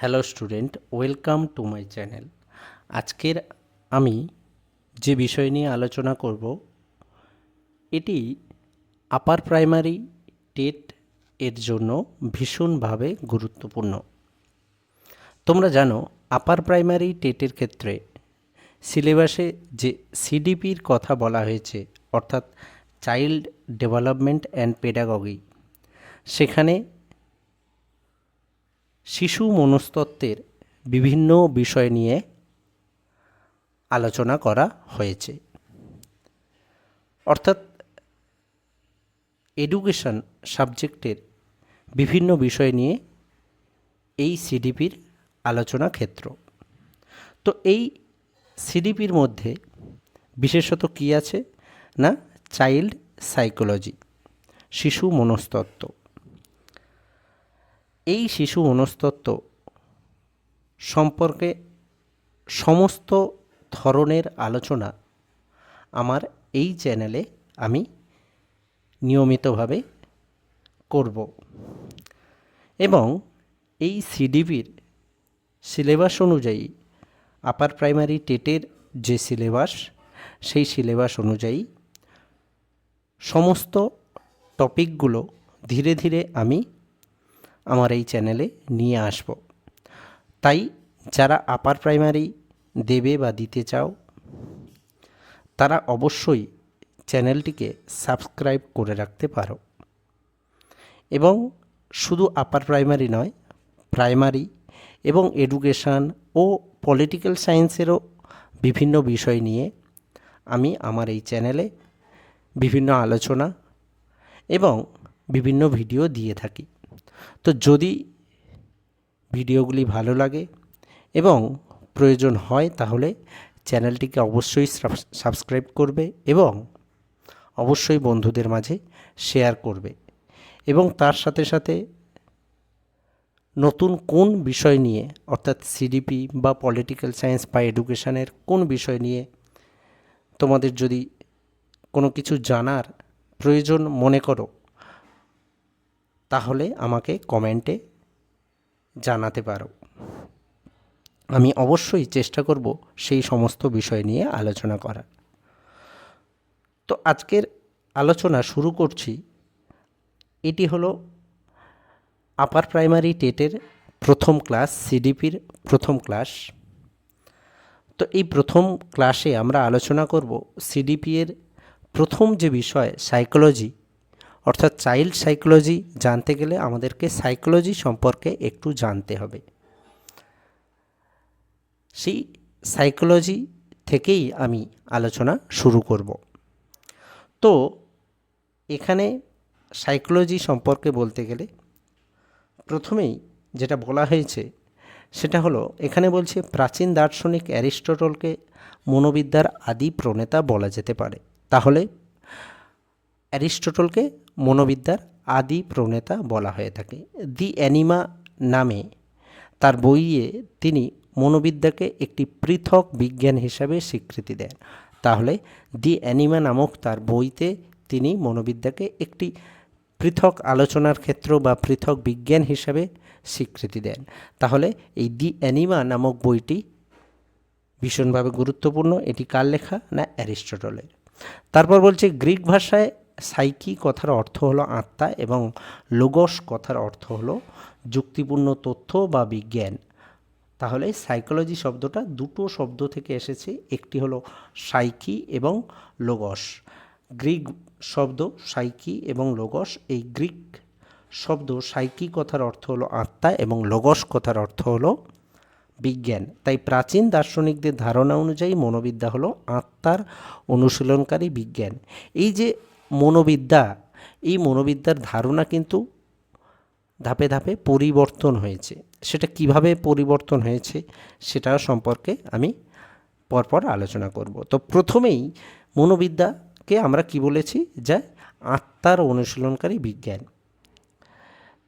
Hello student, welcome to my channel. আজকের আমি যে বিষয় নিয়ে আলোচনা করব, এটি আপার প্রাইমারি টেট এর জন্য ভীষণভাবে গুরুত্বপূর্ণ। তোমরা জানো, আপার প্রাইমারি টেটের ক্ষেত্রে সিলেবাসে যে সিডিপির কথা বলা হয়েছে, অর্থাৎ চাইল্ড ডেভেলপমেন্ট অ্যান্ড পেডাগগি, সেখানে শিশু মনস্তত্ত্বের বিভিন্ন বিষয় নিয়ে আলোচনা করা হয়েছে। অর্থাৎ এডুকেশন সাবজেক্টের বিভিন্ন বিষয় নিয়ে এই সিডিপির আলোচনা ক্ষেত্র। তো এই সিডিপির মধ্যে বিশেষত কী আছে না? চাইল্ড সাইকোলজি, শিশু মনস্তত্ত্ব। এই শিশু মনস্তত্ত্ব সম্পর্কে সমস্ত ধরনের আলোচনা আমার এই চ্যানেলে আমি নিয়মিতভাবে করব। এবং এই সিডিপির সিলেবাস অনুযায়ী, আপার প্রাইমারি টেটের যে সিলেবাস, সেই সিলেবাস অনুযায়ী সমস্ত টপিকগুলো ধীরে ধীরে আমি আমার এই চ্যানেলে নিয়ে আসব। তাই যারা আপার প্রাইমারি দেবে বা দিতে চাও, তারা অবশ্যই চ্যানেলটিকে সাবস্ক্রাইব করে রাখতে পারো। এবং শুধু আপার প্রাইমারি নয় প্রাইমারি এবং এডুকেশান ও পলিটিক্যাল সায়েন্সেরও বিভিন্ন বিষয় নিয়ে আমি আমার এই চ্যানেলে বিভিন্ন আলোচনা এবং বিভিন্ন ভিডিও দিয়ে থাকি। তো যদি ভিডিওগুলি ভালো লাগে এবং প্রয়োজন হয় তাহলে চ্যানেলটিকে অবশ্যই সাবস্ক্রাইব করবে এবং অবশ্যই বন্ধুদের মাঝে শেয়ার করবে এবং তার সাথে সাথে নতুন কোন বিষয় নিয়ে, অর্থাৎ সিডিপি বা পলিটিক্যাল সায়েন্স বা এডুকেশানের কোন বিষয় নিয়ে তোমাদের যদি কোনো কিছু জানার প্রয়োজন মনে করো তাহলে আমাকে কমেন্টে জানাতে পারো। আমি অবশ্যই চেষ্টা করব সেই সমস্ত বিষয় নিয়ে আলোচনা করার। তো আজকের আলোচনা শুরু করছি, এটি হলো আপার প্রাইমারি টেটের প্রথম ক্লাস সিডিপির প্রথম ক্লাস তো এই প্রথম ক্লাসে আমরা আলোচনা করব সিডিপি এর প্রথম যে বিষয় সাইকোলজি অর্থাৎ চাইল্ড সাইকোলজি জানতে গেলে আমাদেরকে সাইকোলজি সম্পর্কে একটু জানতে হবে। সেই সাইকোলজি থেকেই আমি আলোচনা শুরু করব। তো এখানে সাইকোলজি সম্পর্কে বলতে গেলে প্রথমেই যেটা বলা হয়েছে সেটা হলো, এখানে বলছে প্রাচীন দার্শনিক অ্যারিস্টটলকে মনোবিদ্যার আদি প্রণেতা বলা যেতে পারে। তাহলে অ্যারিস্টটলকে মনোবিদ্যার আদি প্রণেতা বলা হয়ে থাকে। দি অ্যানিমা নামে তার বইয়ে তিনি মনোবিদ্যাকে একটি পৃথক বিজ্ঞান হিসাবে স্বীকৃতি দেন। তাহলে দি অ্যানিমা নামক তার বইতে তিনি মনোবিদ্যাকে একটি পৃথক আলোচনার ক্ষেত্র বা পৃথক বিজ্ঞান হিসাবে স্বীকৃতি দেন। তাহলে এই দি অ্যানিমা নামক বইটি ভীষণভাবে গুরুত্বপূর্ণ। এটি কার লেখা না অ্যারিস্টটলের? তারপর বলছে গ্রিক ভাষায় সাইকি কথার অর্থ হলো আত্মা এবং লোগস কথার অর্থ হলো যুক্তিপূর্ণ তথ্য বা বিজ্ঞান। তাহলে সাইকোলজি শব্দটা দুটো শব্দ থেকে এসেছে, একটি হলো সাইকি এবং লোগস গ্রিক শব্দ সাইকি এবং লোগস এই গ্রিক শব্দ সাইকি কথার অর্থ হলো আত্মা এবং লোগস কথার অর্থ হলো বিজ্ঞান। তাই প্রাচীন দার্শনিকদের ধারণা অনুযায়ী মনোবিদ্যা হলো আত্মার অনুশীলনকারী বিজ্ঞান। এই যে মনোবিদ্যা, এই মনোবিদ্যার ধারণা কিন্তু ধাপে ধাপে পরিবর্তন হয়েছে। সেটা কীভাবে পরিবর্তন হয়েছে সেটা সম্পর্কে আমি পরপর আলোচনা করব। তো প্রথমেই মনোবিদ্যাকে আমরা কি বলেছি? যে আত্মার অনুশীলনকারী বিজ্ঞান।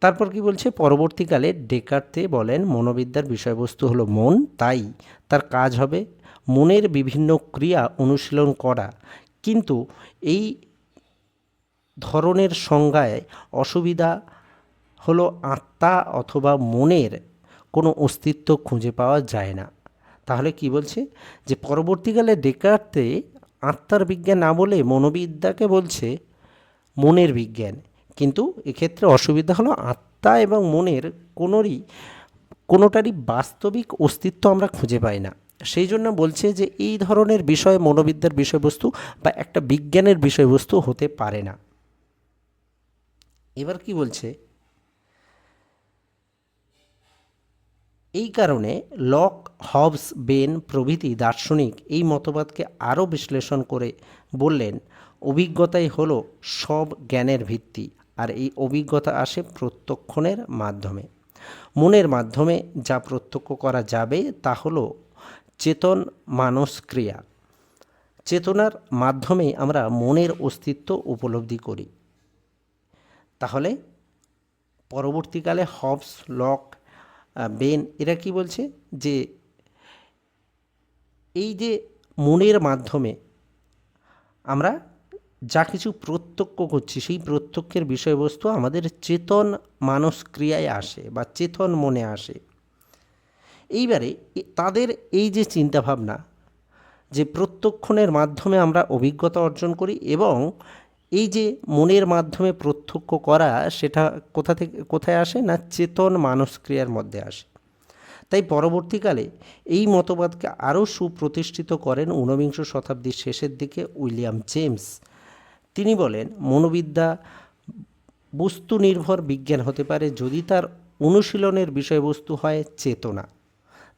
তারপর কি বলছে? পরবর্তীকালে ডেকার্তে বলেন, মনোবিদ্যার বিষয়বস্তু হলো মন, তাই তার কাজ হবে মনের বিভিন্ন ক্রিয়া অনুশীলন করা। কিন্তু এই ধরনের সংজ্ঞায় অসুবিধা হলো আত্মা অথবা মনের কোনো অস্তিত্ব খুঁজে পাওয়া যায় না। তাহলে কি বলছে? যে পরবর্তীকালে ডেকার্তে আত্মার বিজ্ঞান না বলে মনোবিদ্যাকে বলছে মনের বিজ্ঞান। কিন্তু এক্ষেত্রে অসুবিধা হলো আত্মা এবং মনের কোনোরই, কোনোটারই বাস্তবিক অস্তিত্ব আমরা খুঁজে পাই না। সেই জন্য বলছে যে এই ধরনের বিষয় মনোবিদ্যার বিষয়বস্তু বা একটা বিজ্ঞানের বিষয়বস্তু হতে পারে না। এবার কি বলছে? এই কারণে লক, হবস, বেন প্রভৃতি দার্শনিক এই মতবাদকে আরও বিশ্লেষণ করে বললেন, অভিজ্ঞতাই হলো সব জ্ঞানের ভিত্তি, আর এই অভিজ্ঞতা আসে প্রত্যক্ষণের মাধ্যমে। মনের মাধ্যমে যা প্রত্যক্ষ করা যাবে তা হলো চেতন মানস ক্রিয়া চেতনার মাধ্যমে আমরা মনের অস্তিত্ব উপলব্ধি করি। তাহলে পরবর্তীকালে হবস লক বেন এরা কি বলছে? যে এই যে মনের মাধ্যমে আমরা যা কিছু প্রত্যক্ষ করছি, সেই প্রত্যক্ষের বিষয়বস্তু আমাদের চেতন মানস ক্রিয়ায় আসে বা চেতন মনে আসে। এইবারে তাদের এই যে চিন্তাভাবনা যে প্রত্যক্ষণের মাধ্যমে আমরা অভিজ্ঞতা অর্জন করি এবং এই যে মনের মাধ্যমে প্রত্যক্ষ করা, সেটা কোথা থেকে, কোথায় আসে না চেতন মানসক্রিয়ার মধ্যে আসে? তাই পরবর্তীকালে এই মতবাদকে আরও সুপ্রতিষ্ঠিত করেন ঊনবিংশ শতাব্দীর শেষের দিকে উইলিয়াম জেমস। তিনি বলেন, মনোবিদ্যা বস্তু নির্ভর বিজ্ঞান হতে পারে যদি তার অনুশীলনের বিষয়বস্তু হয় চেতনা।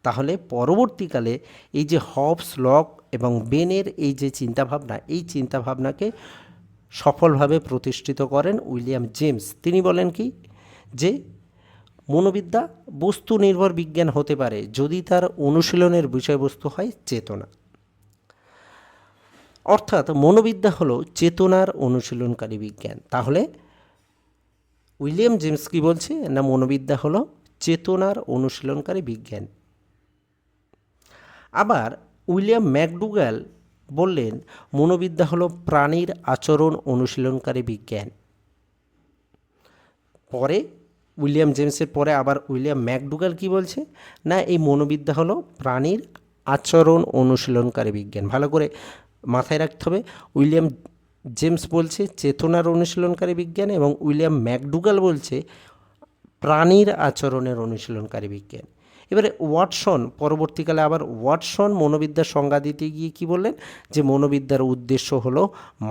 তাহলে পরবর্তীকালে এই যে হবস, লক এবং বেনের এই যে চিন্তাভাবনা, এই চিন্তাভাবনাকে সফলভাবে প্রতিষ্ঠিত করেন উইলিয়াম জেমস। তিনি বলেন কি? যে, মনোবিদ্যা বস্তু নির্ভর বিজ্ঞান হতে পারে যদি তার অনুশীলনের বিষয়বস্তু হয় চেতনা। অর্থাৎ মনোবিদ্যা হলো চেতনার অনুশীলনকারী বিজ্ঞান। তাহলে উইলিয়াম জেমস কি বলছে? না, মনোবিদ্যা হলো চেতনার অনুশীলনকারী বিজ্ঞান। আবার উইলিয়াম ম্যাকডুগাল বললেন, মনোবিদ্যা হলো প্রাণীর আচরণ অনুশীলনকারী বিজ্ঞান। পরে উইলিয়াম জেমসের পরে আবার উইলিয়াম ম্যাকডুগাল কি বলছে? না, এই মনোবিদ্যা হলো প্রাণীর আচরণ অনুশীলনকারী বিজ্ঞান। ভালো করে মাথায় রাখতে হবে, উইলিয়াম জেমস বলছে চেতনার অনুশীলনকারী বিজ্ঞান এবং উইলিয়াম ম্যাকডুগাল বলছে প্রাণীর আচরণের অনুশীলনকারী বিজ্ঞান। এবারে ওয়াটসন, পরবর্তীকালে আবার ওয়াটসন মনোবিদ্যার সংজ্ঞা দিতে গিয়ে কি বললেন? যে মনোবিদ্যার উদ্দেশ্য হলো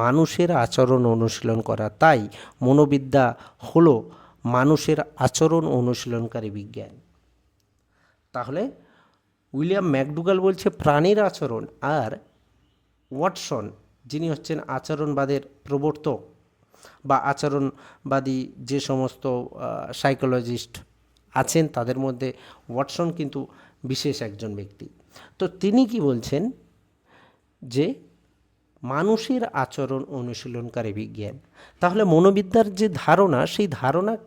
মানুষের আচরণ অনুশীলন করা। তাই মনোবিদ্যা হলো মানুষের আচরণ অনুশীলনকারী বিজ্ঞান। তাহলে উইলিয়াম ম্যাকডুগাল বলছে প্রাণীর আচরণ আর ওয়াটসন, যিনি হচ্ছেন আচরণবাদের প্রবর্তক বা আচরণবাদী যে সমস্ত সাইকোলজিস্ট আছেন, তাদের মধ্যে ওয়াটসন কিন্তু বিশেষ একজন ব্যক্তি। তো তিনি কি বলছেন? যে মানুষের আচরণ অনুশীলনকারী বিজ্ঞান। তাহলে মনোবিদ্যার যে ধারণা, সেই ধারণা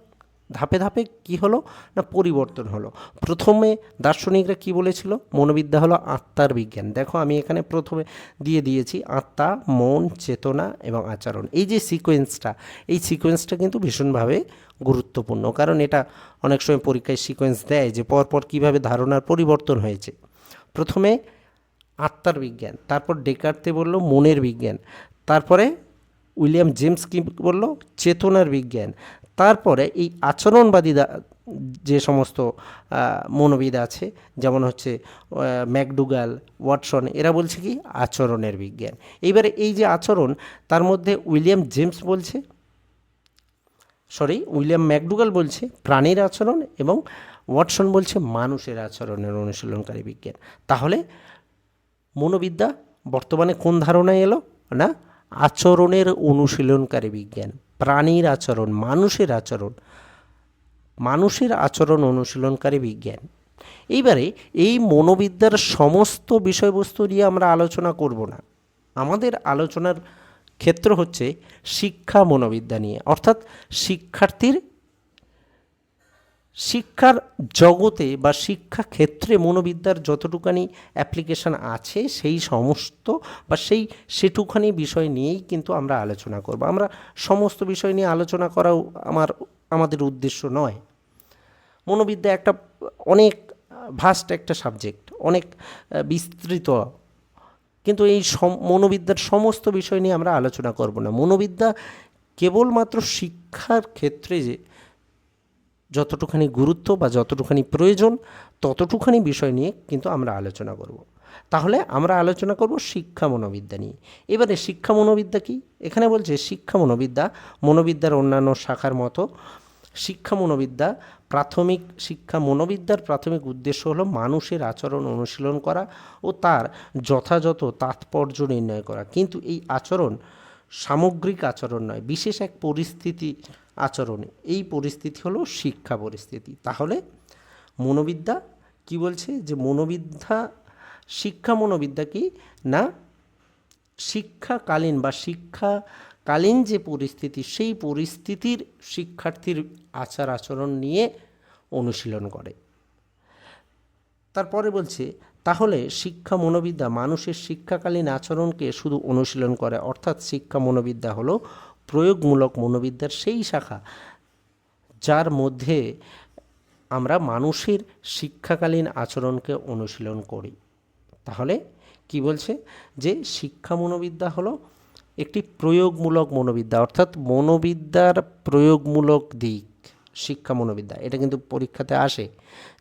ধাপে ধাপে কি হলো? না পরিবর্তন হলো। প্রথমে দার্শনিকরা কি বলেছিল? মনোবিদ্যা হলো আত্মার বিজ্ঞান। দেখো আমি এখানে প্রথমে দিয়ে দিয়েছি, আত্মা, মন, চেতনা এবং আচরণ। এই যে সিকোয়েন্সটা এই সিকোয়েন্সটা কিন্তু ভীষণভাবে গুরুত্বপূর্ণ। কারণ এটা অনেক সময় পরীক্ষায় সিকোয়েন্স দেয় যে পরপর কীভাবে ধারণার পরিবর্তন হয়েছে। প্রথমে আত্মার বিজ্ঞান, তারপর ডেকার্তে বলল মনের বিজ্ঞান, তারপরে উইলিয়াম জেমস কি বলল? চেতনার বিজ্ঞান তারপরে এই আচরণবাদী যে সমস্ত মনোবিদ আছে, যেমন হচ্ছে ম্যাকডুগাল, ওয়াটসন, এরা বলছে কি? আচরণের বিজ্ঞান। এইবারে এই যে আচরণ, তার মধ্যে উইলিয়াম জেমস বলছে, সরি, উইলিয়াম ম্যাকডুগাল বলছে প্রাণীর আচরণ এবং ওয়াটসন বলছে মানুষের আচরণের অনুশীলনকারী বিজ্ঞান। তাহলে মনোবিদ্যা বর্তমানে কোন ধারণায় এলো? না, আচরণের অনুশীলনকারী বিজ্ঞান। প্রাণীর আচরণ, মানুষের আচরণ মানুষের আচরণ অনুশীলনকারী বিজ্ঞান। এইবারে এই মনোবিদ্যার সমস্ত বিষয়বস্তু নিয়ে আমরা আলোচনা করব না। আমাদের আলোচনার ক্ষেত্র হচ্ছে শিক্ষা মনোবিদ্যা নিয়ে। অর্থাৎ শিক্ষার্থীর শিক্ষার জগতে বা শিক্ষা ক্ষেত্রে মনোবিদ্যার যতটুকানি অ্যাপ্লিকেশন আছে, সেই সমস্ত বা সেই সেটুখানি বিষয় নিয়েই কিন্তু আমরা আলোচনা করব। আমরা সমস্ত বিষয় নিয়ে আলোচনা করাও আমার, আমাদের উদ্দেশ্য নয়। মনোবিদ্যা একটা অনেক ভাস্ট একটা সাবজেক্ট অনেক বিস্তৃত। কিন্তু এই মনোবিদ্যার সমস্ত বিষয় নিয়ে আমরা আলোচনা করব না। মনোবিদ্যা কেবলমাত্র শিক্ষার ক্ষেত্রে যে যতটুখানি গুরুত্ব বা যতটুখানি প্রয়োজন, ততটুখানি বিষয় নিয়ে কিন্তু আমরা আলোচনা করব। তাহলে আমরা আলোচনা করব শিক্ষা মনোবিদ্যা নিয়ে। এবারে শিক্ষা মনোবিদ্যা কি? এখানে বলছে শিক্ষা মনোবিদ্যা, মনোবিদ্যার অন্যান্য শাখার মতো। শিক্ষা মনোবিদ্যা, প্রাথমিক শিক্ষা মনোবিদ্যার প্রাথমিক উদ্দেশ্য হলো মানুষের আচরণ অনুশীলন করা ও তার যথাযথ তাৎপর্য নির্ণয় করা। কিন্তু এই আচরণ সামগ্রিক আচরণ নয়, বিশেষ এক পরিস্থিতি আচরণ। এই পরিস্থিতি হলো শিক্ষা পরিস্থিতি। তাহলে মনোবিদ্যা কি বলছে? যে মনোবিদ্যা, শিক্ষা মনোবিদ্যা কি? না, শিক্ষাকালীন বা শিক্ষাকালীন যে পরিস্থিতি, সেই পরিস্থিতির শিক্ষার্থীর আচার আচরণ নিয়ে অনুশীলন করে। তারপরে বলছে, তাহলে শিক্ষা মনোবিদ্যা মানুষের শিক্ষাকালীন আচরণকে শুধু অনুশীলন করে, অর্থাৎ শিক্ষা মনোবিদ্যা হলো প্রয়োগমূলক মনোবিদ্যার সেই শাখা যার মধ্যে আমরা মানুষের শিক্ষাকালীন আচরণকে অনুশীলন করি। তাহলে কি বলছে? যে শিক্ষা মনোবিদ্যা হলো একটি প্রয়োগমূলক মনোবিদ্যা, অর্থাৎ মনোবিদ্যার প্রয়োগমূলক দিক, শিক্ষা মনোবিদ্যা। এটা কিন্তু পরীক্ষাতে আসে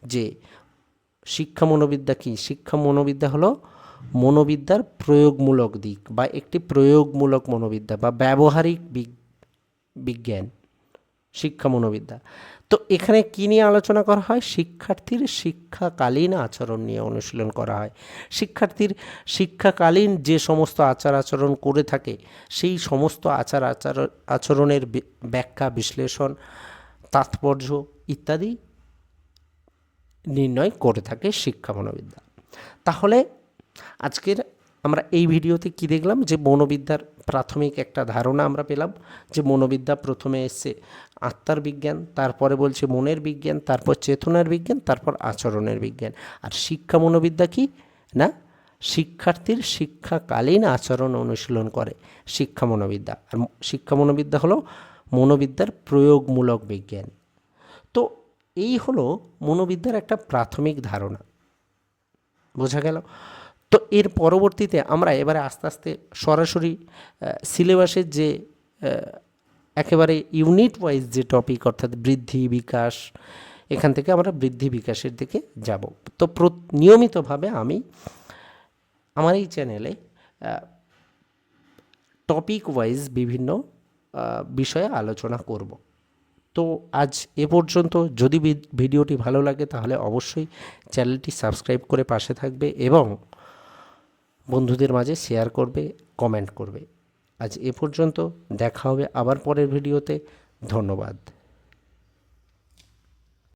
যে শিক্ষা মনোবিদ্যা কি? শিক্ষা মনোবিদ্যা হলো মনোবিদ্যার প্রয়োগমূলক দিক বা একটি প্রয়োগমূলক মনোবিদ্যা বা ব্যবহারিক বিজ্ঞান, শিক্ষা মনোবিদ্যা। তো এখানে কি নিয়ে আলোচনা করা হয়? শিক্ষার্থীর শিক্ষাকালীন আচরণ নিয়ে অনুশীলন করা হয়। শিক্ষার্থীর শিক্ষাকালীন যে সমস্ত আচার আচরণ করে থাকে, সেই সমস্ত আচার আচার, আচরণের ব্যাখ্যা, বিশ্লেষণ, তাৎপর্য ইত্যাদি নির্ণয় করে থাকে শিক্ষা মনোবিদ্যা। তাহলে আজকের আমরা এই ভিডিওতে কি দেখলাম? যে মনোবিদ্যার প্রাথমিক একটা ধারণা আমরা পেলাম, যে মনোবিদ্যা প্রথমে এসছে আত্মার বিজ্ঞান, তারপরে বলছে মনের বিজ্ঞান, তারপর চেতনার বিজ্ঞান, তারপর আচরণের বিজ্ঞান। আর শিক্ষা মনোবিদ্যা কি? না, শিক্ষার্থীর শিক্ষাকালীন আচরণ অনুশীলন করে শিক্ষা মনোবিদ্যা। আর শিক্ষা মনোবিদ্যা হলো মনোবিদ্যার প্রয়োগমূলক বিজ্ঞান। তো এই হলো মনোবিদ্যার একটা প্রাথমিক ধারণা। বোঝা গেল? তো এর পরবর্তীতে আমরা এবারে আস্তে আস্তে সরাসরি সিলেবাসের যে একেবারে ইউনিট ওয়াইজ যে টপিক অর্থাৎ বৃদ্ধি, বিকাশ, এখান থেকে আমরা বৃদ্ধি, বিকাশের দিকে যাব। তো নিয়মিতভাবে আমি আমার এই চ্যানেলে টপিক ওয়াইজ বিভিন্ন বিষয়ে আলোচনা করব। তো আজ এ পর্যন্ত। যদি ভিডিওটি ভালো লাগে তাহলে অবশ্যই চ্যানেলটি সাবস্ক্রাইব করে পাশে থাকবে এবং বন্ধুদের মাঝে শেয়ার করবে কমেন্ট করবে। আজ এ পর্যন্ত, দেখা হবে আবার পরের ভিডিওতে ধন্যবাদ।